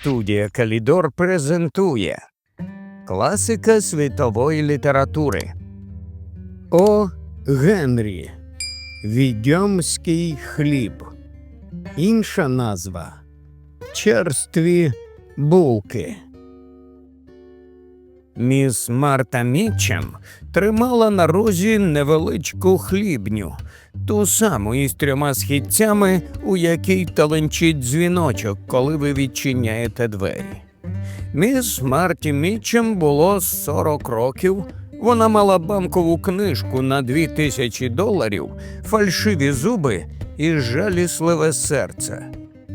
Студія Калідор презентує Класика світової літератури О. Генрі Відьомський хліб. Інша назва Черстві булки. Міс Марта Мітчем тримала на розі невеличку хлібню, ту саму із трьома східцями, у якій таленчить дзвіночок, коли ви відчиняєте двері. Міс Марті Мітчем було 40 років. Вона мала банкову книжку на дві тисячі доларів, фальшиві зуби і жалісливе серце.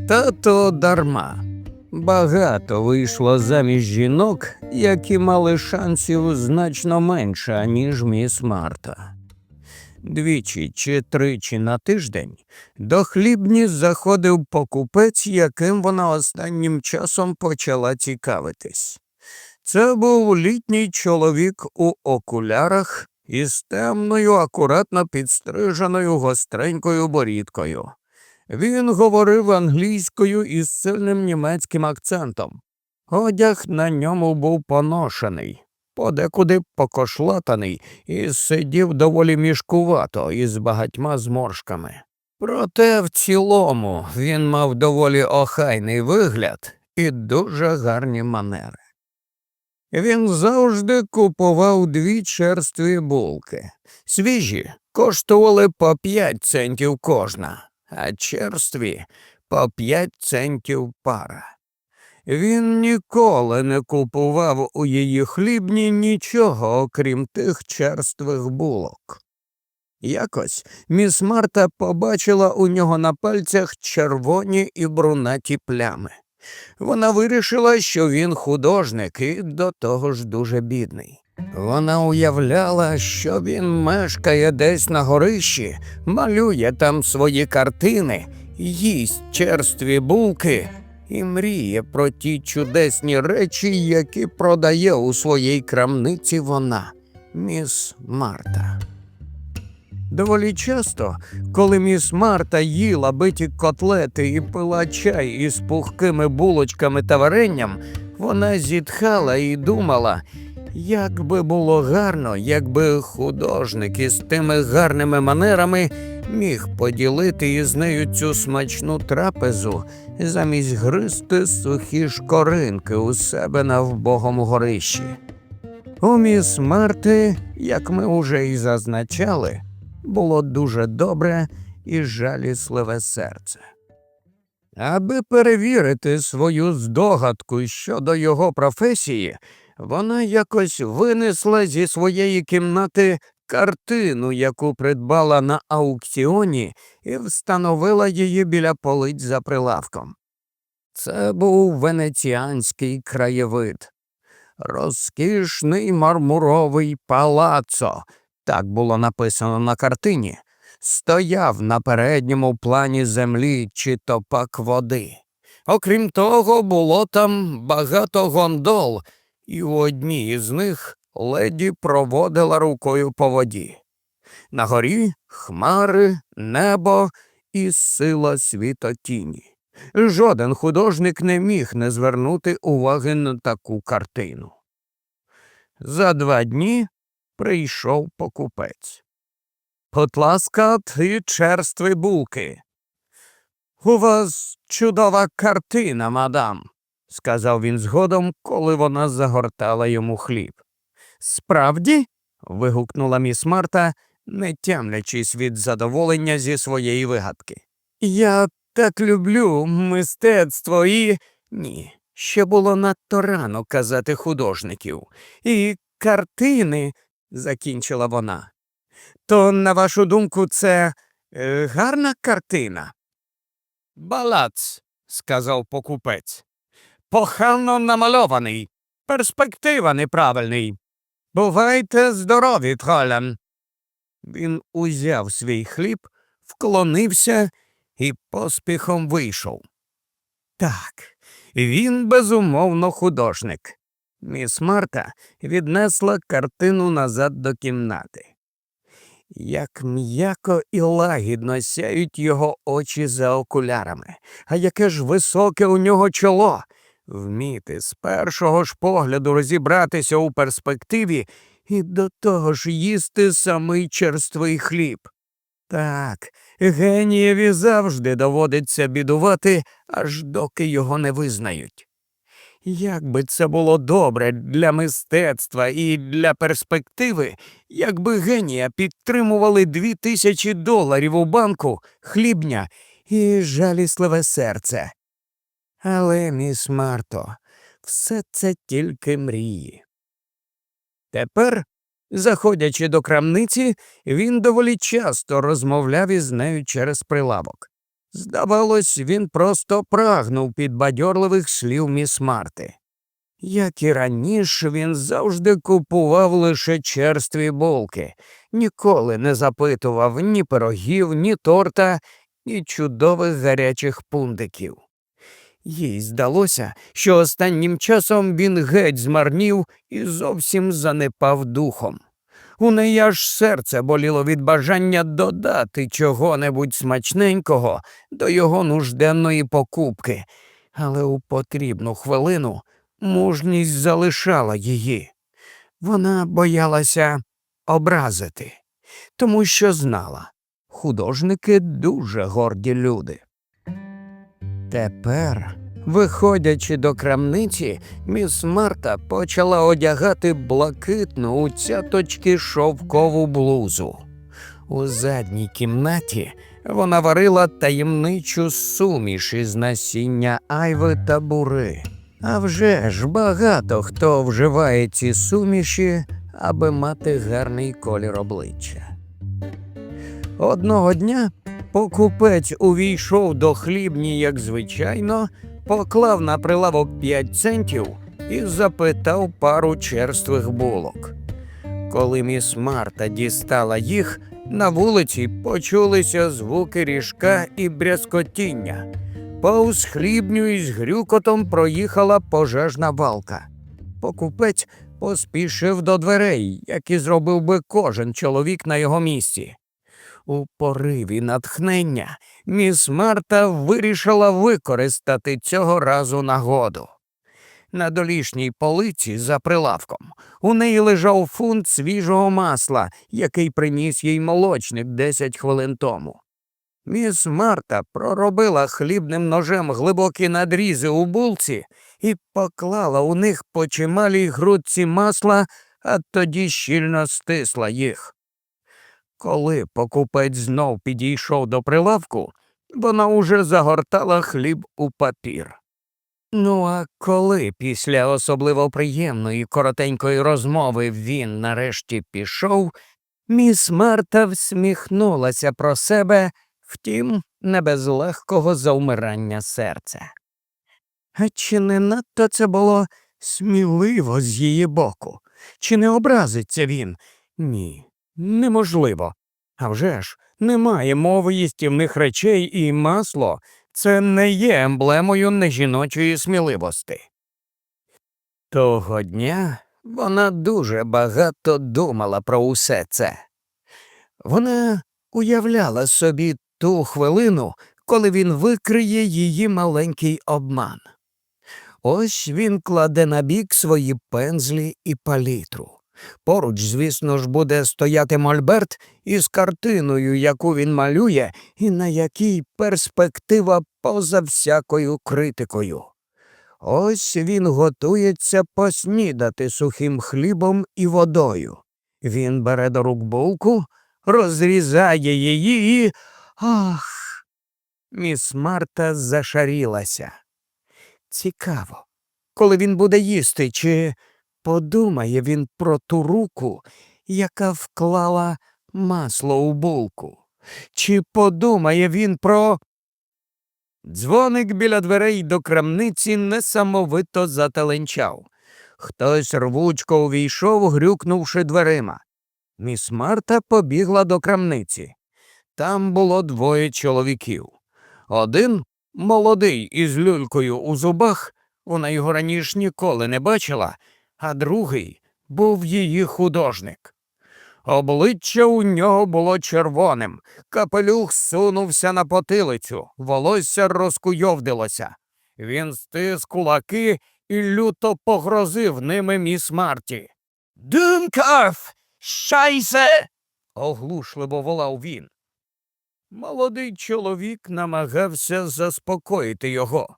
Та то дарма. Багато вийшло заміж жінок, які мали шансів значно менше, ніж міс Марта. Двічі чи тричі на тиждень до хлібні заходив покупець, яким вона останнім часом почала цікавитись. Це був літній чоловік у окулярах із темною, акуратно підстриженою гостренькою борідкою. Він говорив англійською із сильним німецьким акцентом. Одяг на ньому був поношений, подекуди покошлатаний і сидів доволі мішкувато із багатьма зморшками. Проте в цілому він мав доволі охайний вигляд і дуже гарні манери. Він завжди купував дві черстві булки. Свіжі коштували по п'ять центів кожна, а черстві по п'ять центів пара. Він ніколи не купував у її хлібні нічого, окрім тих черствих булок. Якось міс Марта побачила у нього на пальцях червоні і брунаті плями. Вона вирішила, що він художник і до того ж дуже бідний. Вона уявляла, що він мешкає десь на горищі, малює там свої картини, їсть черстві булки і мріє про ті чудесні речі, які продає у своїй крамниці вона, міс Марта. Доволі часто, коли міс Марта їла биті котлети і пила чай із пухкими булочками та варенням, вона зітхала і думала, як би було гарно, якби художник із тими гарними манерами міг поділити із нею цю смачну трапезу, замість гристи сухі шкоринки у себе на вбогому горищі. У міс Марти, як ми уже і зазначали, було дуже добре і жалісливе серце. Аби перевірити свою здогадку щодо його професії, вона якось винесла зі своєї кімнати картину, яку придбала на аукціоні, і встановила її біля полиць за прилавком. Це був венеціанський краєвид, розкішний мармуровий палацо, так було написано на картині, стояв на передньому плані землі чи то пак води. Окрім того, було там багато гондол, і в одній із них леді проводила рукою по воді. На горі хмари, небо і сила світотіні. Жоден художник не міг не звернути уваги на таку картину. За два дні прийшов покупець. Будь ласка, ти черстві булки. У вас чудова картина, мадам, сказав він згодом, коли вона загортала йому хліб. Справді? вигукнула міс Марта, не тямлячись від задоволення зі своєї вигадки. Я так люблю мистецтво і. Ні, ще було надто рано казати художників. І картини, закінчила вона. То, на вашу думку, це е, гарна картина? Балац, сказав покупець. Похано намальований, перспектива неправильний. Бувайте здорові, тролям. Він узяв свій хліб, вклонився і поспіхом вийшов. Так, він безумовно художник. Міс Марта віднесла картину назад до кімнати. Як м'яко і лагідно сяють його очі за окулярами, а яке ж високе у нього чоло. Вміти з першого ж погляду розібратися у перспективі і до того ж їсти самий черствий хліб. Так, генієві завжди доводиться бідувати, аж доки його не визнають. Як би це було добре для мистецтва і для перспективи, якби генія підтримували дві тисячі доларів у банку, хлібня і жалісливе серце. Але, міс Марто, все це тільки мрії. Тепер, заходячи до крамниці, він доволі часто розмовляв із нею через прилавок. Здавалось, він просто прагнув підбадьорливих слів міс Марти. Як і раніше, він завжди купував лише черстві булки, ніколи не запитував ні пирогів, ні торта, ні чудових гарячих пундиків. Їй здалося, що останнім часом він геть змарнів і зовсім занепав духом. У неї аж серце боліло від бажання додати чого-небудь смачненького до його нужденної покупки, але у потрібну хвилину мужність залишала її. Вона боялася образити, тому що знала, художники дуже горді люди. Тепер, виходячи до крамниці, міс Марта почала одягати блакитну у цяточки шовкову блузу. У задній кімнаті вона варила таємничу суміш із насіння айви та бури. А вже ж багато хто вживає ці суміші, аби мати гарний колір обличчя. Одного дня покупець увійшов до хлібні, як звичайно, поклав на прилавок п'ять центів і запитав пару черствих булок. Коли міс Марта дістала їх, на вулиці почулися звуки ріжка і брязкотіння. Повз хлібню із грюкотом проїхала пожежна валка. Покупець поспішив до дверей, як і зробив би кожен чоловік на його місці. У пориві натхнення міс Марта вирішила використати цього разу нагоду. На долішній полиці за прилавком у неї лежав фунт свіжого масла, який приніс їй молочник 10 хвилин тому. Міс Марта проробила хлібним ножем глибокі надрізи у булці і поклала у них по чималій грудці масла, а тоді щільно стисла їх. Коли покупець знов підійшов до прилавку, вона уже загортала хліб у папір. Ну, а коли після особливо приємної коротенької розмови він нарешті пішов, міс Марта всміхнулася про себе, втім, не без легкого завмирання серця. А чи не надто це було сміливо з її боку? Чи не образиться він? Ні, неможливо. А вже ж, немає мови їстівних речей і масло це не є емблемою нежіночої сміливості. Того дня вона дуже багато думала про усе це. Вона уявляла собі ту хвилину, коли він викриє її маленький обман. Ось він кладе на бік свої пензлі і палітру. Поруч, звісно ж, буде стояти мольберт із картиною, яку він малює, і на якій перспектива поза всякою критикою. Ось він готується поснідати сухим хлібом і водою. Він бере до рук булку, розрізає її і. Ах. Міс Марта зашарілася. Цікаво, коли він буде їсти, чи подумає він про ту руку, яка вклала масло у булку. Чи подумає він про. Дзвоник біля дверей до крамниці несамовито зателенчав. Хтось рвучко увійшов, грюкнувши дверима. Міс Марта побігла до крамниці. Там було двоє чоловіків. Один молодий із люлькою у зубах, вона його раніше ніколи не бачила, а другий був її художник. Обличчя у нього було червоним, капелюх сунувся на потилицю, волосся розкуйовдилося. Він стис кулаки і люто погрозив ними міс Марті. Дункарф! Шайсе! оглушливо волав він. Молодий чоловік намагався заспокоїти його.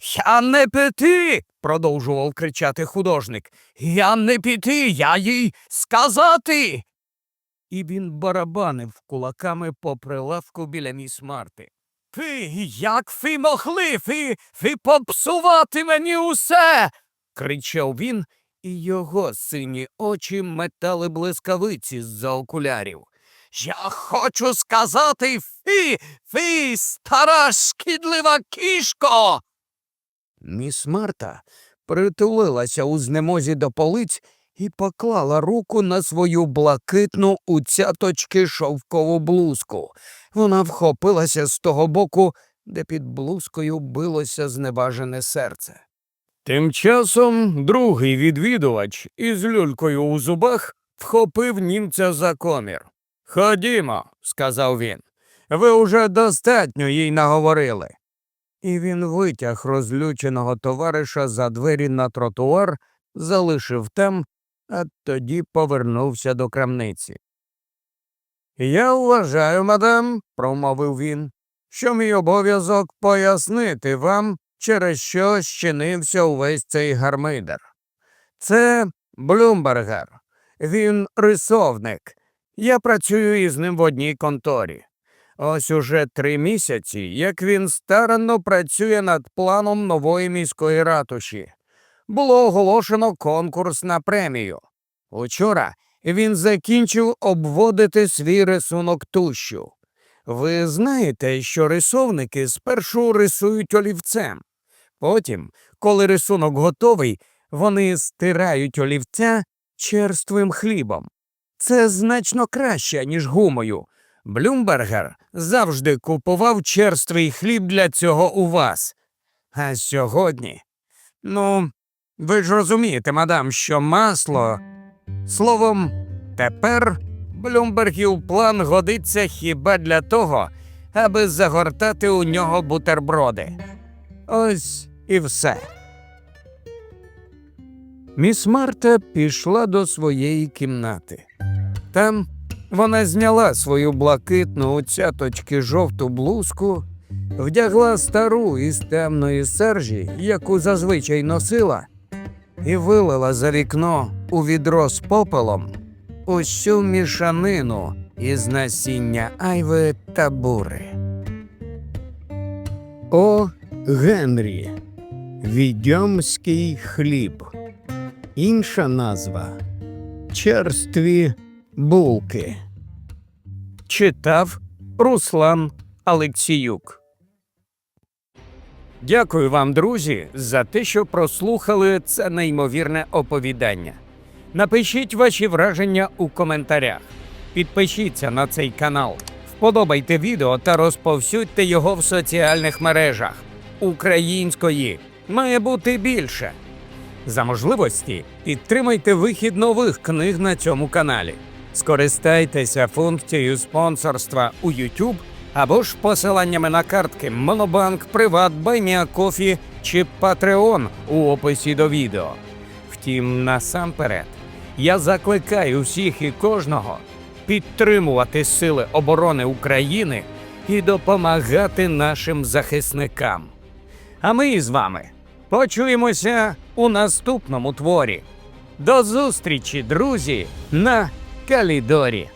Я не піти, продовжував кричати художник. Я не піти, я їй сказати. І він барабанив кулаками по прилавку біля міс Марти. Фи, як ви могли, ви, ви попсувати мені усе. кричав він, і його сині очі метали блискавиці з-за окулярів. Я хочу сказати фі, фі, стара шкідлива кішко. Міс Марта притулилася у знемозі до полиць і поклала руку на свою блакитну у цяточки шовкову блузку. Вона вхопилася з того боку, де під блузкою билося зневажене серце. Тим часом другий відвідувач із люлькою у зубах вхопив німця за комір. Ходімо, сказав він. Ви уже достатньо їй наговорили. І він витяг розлюченого товариша за двері на тротуар, залишив там, а тоді повернувся до крамниці. Я вважаю, мадам, промовив він, що мій обов'язок пояснити вам, через що щинився увесь цей гармидер. Це Блюмбергер. Він рисовник. Я працюю із ним в одній конторі. Ось уже три місяці, як він старанно працює над планом нової міської ратуші. Було оголошено конкурс на премію. Учора він закінчив обводити свій рисунок тущу. Ви знаєте, що рисовники спершу рисують олівцем. Потім, коли рисунок готовий, вони стирають олівця черствим хлібом. Це значно краще, ніж гумою. Блюмбергер завжди купував черствий хліб для цього у вас. А сьогодні. Ну, ви ж розумієте, мадам, що масло. Словом, тепер Блюмбергів план годиться хіба для того, аби загортати у нього бутерброди. Ось і все. Міс Марта пішла до своєї кімнати. Там вона зняла свою блакитну у цяточки жовту блузку, вдягла стару із темної сержі, яку зазвичай носила, і вилила за вікно у відро з попелом усю мішанину із насіння айви та бури. О Генрі. Відьомський хліб. Інша назва черстві булки. Читав Руслан Алексіюк. Дякую вам, друзі, за те, що прослухали це неймовірне оповідання. Напишіть ваші враження у коментарях. Підпишіться на цей канал, вподобайте відео та розповсюдьте його в соціальних мережах. Української має бути більше. За можливості підтримайте вихід нових книг на цьому каналі. Скористайтеся функцією спонсорства у YouTube або ж посиланнями на картки Монобанк, Приват, Байміакофі чи Patreon у описі до відео. Втім, насамперед, я закликаю всіх і кожного підтримувати Сили оборони України і допомагати нашим захисникам. А ми з вами почуємося у наступному творі. До зустрічі, друзі, на Калідорі.